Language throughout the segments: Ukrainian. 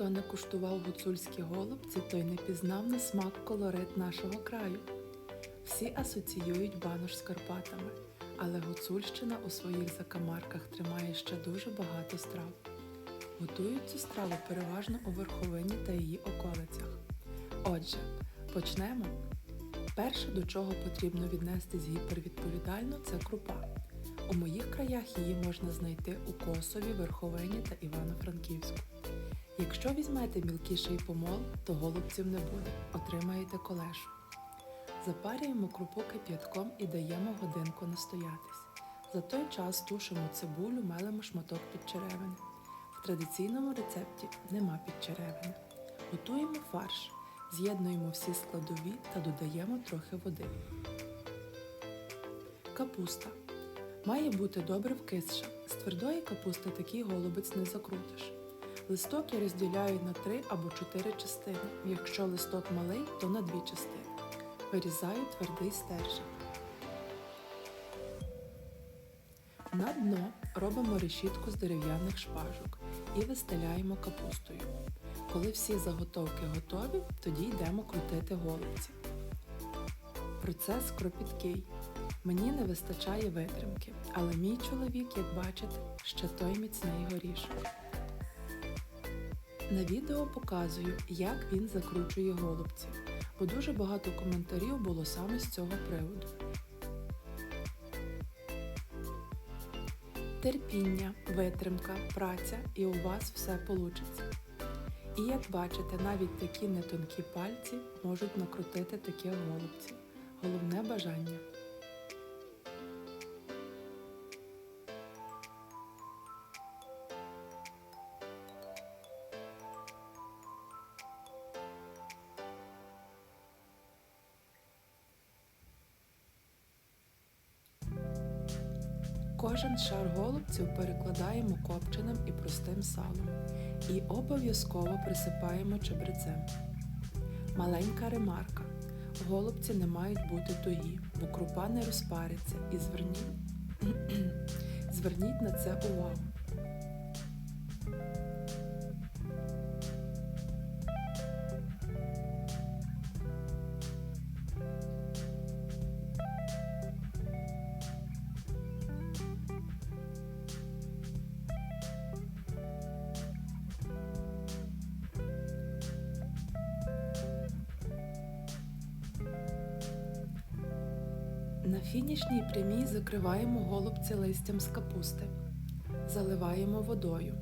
Хто не куштував гуцульські голубці, той не пізнав на смак колорит нашого краю. Всі асоціюють банош з Карпатами, але Гуцульщина у своїх закамарках тримає ще дуже багато страв. Готують цю страву переважно у верховині та її околицях. Отже, почнемо. Перше, до чого потрібно віднестись гіпервідповідально, це крупа. У моїх краях її можна знайти у Косові, Верховині та Івано-Франківську. Якщо візьмете мілкіший помол, то голубців не буде, отримаєте колешу. Запарюємо крупу кип'ятком і даємо годинку настоятись. За той час тушимо цибулю, мелимо шматок підчеревини. В традиційному рецепті нема підчеревини. Готуємо фарш, з'єднуємо всі складові та додаємо трохи води. Капуста. Має бути добре вкисша. З твердої капусти такий голубець не закрутиш. Листок я розділяю на три або чотири частини. Якщо листок малий, то на дві частини. Вирізаю твердий стержень. На дно робимо решітку з дерев'яних шпажок і вистеляємо капустою. Коли всі заготовки готові, тоді йдемо крутити голубці. Процес кропіткий. Мені не вистачає витримки, але мій чоловік, як бачите, ще той міцний горішок. На відео показую, як він закручує голубці, бо дуже багато коментарів було саме з цього приводу. Терпіння, витримка, праця і у вас все получиться. І як бачите, навіть такі нетонкі пальці можуть накрутити таких голубців. Головне бажання. Кожен шар голубців перекладаємо копченим і простим салом і обов'язково присипаємо чебрецем. Маленька ремарка. Голубці не мають бути тугі, бо крупа не розпариться і зверніть, зверніть на це увагу. На фінішній прямій закриваємо голубці листям з капусти, заливаємо водою.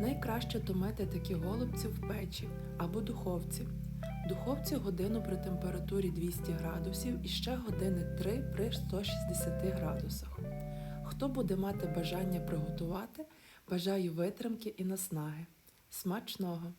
Найкраще томити такі голубці в печі або духовці. Духовці годину при температурі 200 градусів і ще години 3 при 160 градусах. Хто буде мати бажання приготувати, бажаю витримки і наснаги. Смачного!